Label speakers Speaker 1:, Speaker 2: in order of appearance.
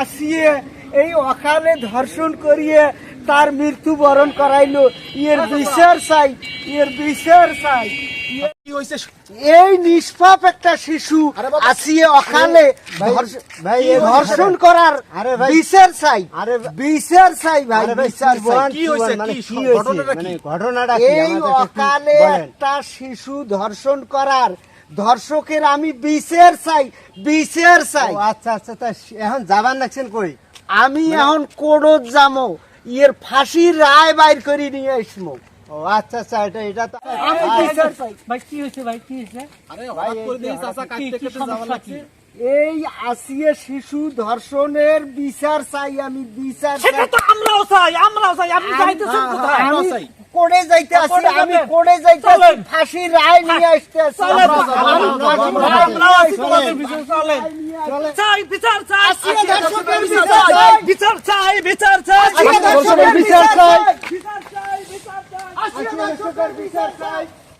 Speaker 1: আসিয়ে এই অকালে ধর্ষণ করিয়ে তার মৃত্যু বরণ করাইলো। এর বিচার চাই এর বিচার চাই। এই নিষ্পাপ একটা শিশু আসিয়ে অকালে
Speaker 2: ভাই,
Speaker 1: ধর্ষণ করার
Speaker 2: আরে ভাই,
Speaker 1: বিচার চাই
Speaker 2: আরে
Speaker 1: বিচার চাই ভাই বিচার
Speaker 2: কি
Speaker 3: কি?
Speaker 2: মানে
Speaker 3: কি
Speaker 2: কি?
Speaker 3: ঘটনাটা?
Speaker 2: মানে?
Speaker 1: এই অকালে একটা শিশু ধর্ষণ করার ধর্ষকের আমি বিচার চাই বিচার চাই
Speaker 2: আচ্ছা আচ্ছা তা এখন যাবার লাগছেন কই
Speaker 1: আমি এখন কোর্টত যামো ইয়ের ফাঁসির রায় বাইর করে নিয়ে আসব
Speaker 2: ও আচ্ছা আচ্ছা এটা এটা
Speaker 1: বিচার
Speaker 4: ভাই কি হয়েছে ভাই কি হয়েছে?
Speaker 3: আরে হঠাৎ করে দিয়ে চাচা কাটতে
Speaker 4: কি
Speaker 3: কাটতে যাওয়া লাগছে
Speaker 1: এই আসিয়ে শিশু ধর্ষণের বিচার চাই আমি বিচার
Speaker 4: সেটা তো আমরাও চাই আমরাও চাই। আপনি যাইতেছেন কোথায়?
Speaker 3: আমরাও চাই।
Speaker 1: কোর্টে যাইতে আছি
Speaker 4: কোর্টে
Speaker 1: আমি? কোর্টে যাইতে
Speaker 4: চলেন।
Speaker 1: ফাঁসির রায় নিয়ে আসতে রায়
Speaker 4: আমরাও
Speaker 1: নিয়ে
Speaker 4: তোমাদের চলেন।
Speaker 1: চলেন।
Speaker 4: চাই বিচার চাই।
Speaker 1: আসিয়া ধর্ষকের
Speaker 4: বিচার
Speaker 1: বিচার চাই।
Speaker 4: বিচার চাই বিচার চাই।
Speaker 1: আসিয়া ধর্ষকের বিচার চাই
Speaker 4: বিচার চাই বিচার চাই
Speaker 1: আসিয়া ধর্ষকের বিচার চাই।